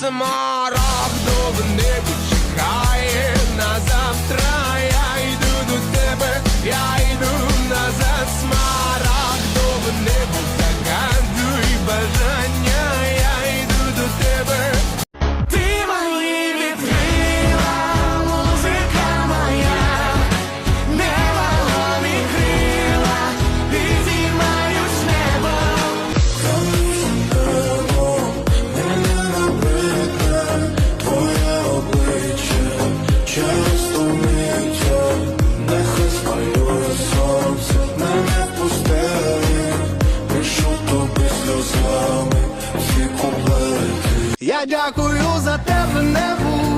Смарагду сльозами всі куплети. Я дякую за тебе небу. Я не